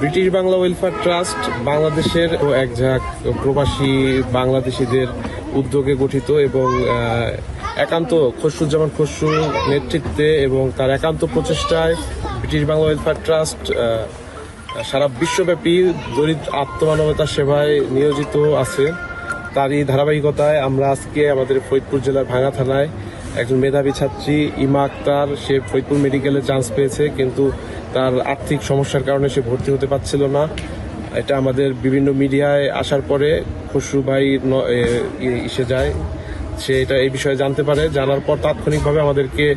British Bangla welfare trust বাংলাদেশের এক ঝাঁক প্রবাসী বাংলাদেশিদের উদ্যোগে গঠিত এবং একান্ত খসরুজ্জামান খসরু নেতৃত্বে এবং তার একান্ত প্রচেষ্টায় ব্রিটিশ বাংলা ওয়েলফেয়ার ট্রাস্ট সারা বিশ্বব্যাপী দরিদ্র আত্মমানবতা সেবায় নিয়োজিত আছে। তারই ধারাবাহিকতায় আমরা আজকে আমাদের ফরিদপুর জেলার ভাঙা থানায় একজন মেধাবী ছাত্রী ইমা আক্তার, সে ফরিদপুর মেডিকেলে চান্স পেয়েছে, কিন্তু তার আর্থিক সমস্যার কারণে সে ভর্তি হতে পারছিল না। এটা আমাদের বিভিন্ন মিডিয়ায় আসার পরে খসরু ভাই ন- এ- ই- যায়। সে এটা এই বিষয়ে জানতে পারে। জানার পর তাৎক্ষণিকভাবে আমাদেরকে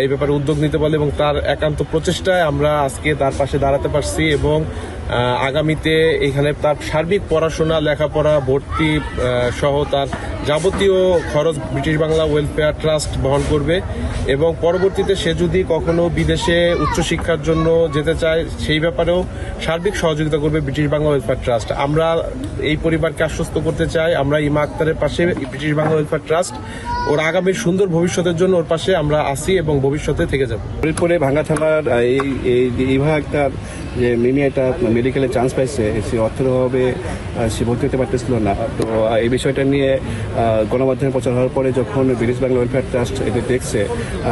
এই ব্যাপারে উদ্যোগ নিতে বলে এবং তার একান্ত প্রচেষ্টায় আমরা আজকে তার পাশে দাঁড়াতে পারছি এবং আগামীতে এখানে তার সার্বিক পড়াশোনা, লেখাপড়া, ভর্তি সহ তার যাবতীয় খরচ ব্রিটিশ বাংলা ওয়েলফেয়ার ট্রাস্ট বহন করবে এবং পরবর্তীতে সে যদি কখনো বিদেশে উচ্চশিক্ষার জন্য যেতে চায়, সেই ব্যাপারেও সার্বিক সহযোগিতা করবে ব্রিটিশ বাংলা ওয়েলফেয়ার ট্রাস্ট। আমরা এই পরিবারকে আশ্বস্ত করতে চাই, আমরা ইমা আক্তারের পাশে ব্রিটিশ বাংলা ওয়েলফেয়ার ট্রাস্ট। ওর আগামী সুন্দর ভবিষ্যতের জন্য ওর পাশে আমরা আসি এবং ভবিষ্যতে থেকে যাব। ফরিদপুরে ভাঙ্গা থানার এই এই ইভা একটা যে মিমি একটা মেডিকেলে চান্স পাইছে, সে অর্থের অভাবে সে ভর্তি হতে পারতেছিল না। তো এই বিষয়টা নিয়ে গণমাধ্যমে প্রচার হওয়ার পরে যখন ব্রিটিশ বাংলা ওয়েলফেয়ার ট্রাস্ট এটি দেখছে,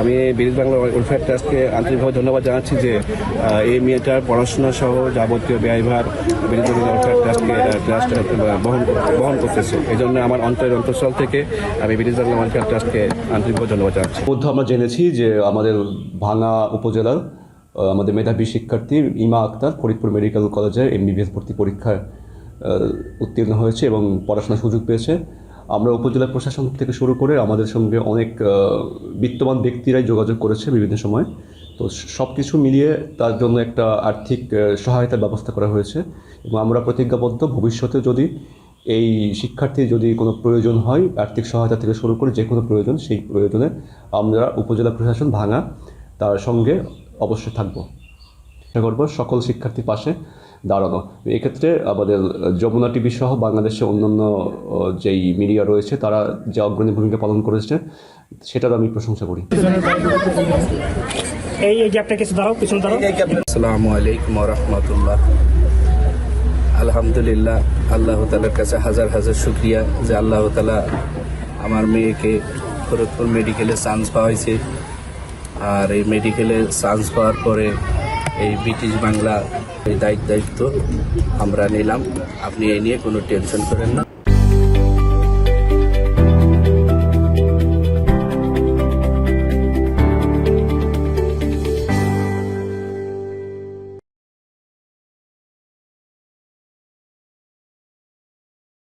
আমি ব্রিটিশ বাংলা ওয়েলফেয়ার ট্রাস্টকে আন্তরিকভাবে ধন্যবাদ জানাচ্ছি যে এই মেয়েটার পড়াশোনা সহ যাবতীয় ব্যয়ভার ব্রিটিশ বাংলা ওয়েলফেয়ার ট্রাস্টকে ট্রাস্ট বহন বহন করতেছে। এই জন্য আমার অন্তরের অন্তঃস্থল থেকে আমি ব্রিটিশ বাংলা ওয়েলফেয়ার ট্রাস্টকে আন্তরিকভাবে ধন্যবাদ জানাচ্ছি। মধ্যে আমরা জেনেছি যে আমাদের ভাঙা উপজেলার আমাদের মেধাবী শিক্ষার্থী ইমা আক্তার ফরিদপুর মেডিকেল কলেজের এমবিবিএস ভর্তি পরীক্ষায় উত্তীর্ণ হয়েছে এবং পড়াশোনার সুযোগ পেয়েছে। আমরা উপজেলা প্রশাসন থেকে শুরু করে আমাদের সঙ্গে অনেক আহ, বিত্তবান ব্যক্তিরাই যোগাযোগ করেছে বিভিন্ন সময়। তো সব কিছু মিলিয়ে তার জন্য একটা আর্থিক সহায়তার ব্যবস্থা করা হয়েছে এবং আমরা প্রতিজ্ঞাবদ্ধ। ভবিষ্যতে যদি এই শিক্ষার্থীর যদি কোনো প্রয়োজন হয় আর্থিক সহায়তা থেকে শুরু করে যে কোনো প্রয়োজন সেই প্রয়োজনে আমরা উপজেলা প্রশাসন ভাঙা তার সঙ্গে অবশ্যই থাকব। চেষ্টা করব সকল শিক্ষার্থীর পাশে দাঁড়ানো। এক্ষেত্রে আমাদের যমুনা টিভি সহ বাংলাদেশে অন্যান্য যেই মিডিয়া রয়েছে তারা যে অগ্রণী ভূমিকা পালন করেছে সেটার আমি প্রশংসা করি। এই এই গ্যাপটা কিছু দাঁড়াও পিছনে দাঁড়াও। আসসালামু আলাইকুম রহমতুল্লাহ। আলহামদুলিল্লাহ আল্লাহ তালার কাছে হাজার হাজার শুক্রিয়া যে আল্লাহ তালা আমার মেয়েকে ফরিদপুর মেডিকেলে চান্স পাওয়াইছে। আর এই মেডিকেলে চান্স পাওয়ার পরে এই ব্রিটিশ বাংলা এই দায়িত্ব দায়িত্ব আমরা নিলাম। আপনি এ নিয়ে কোনো টেনশন করেন না।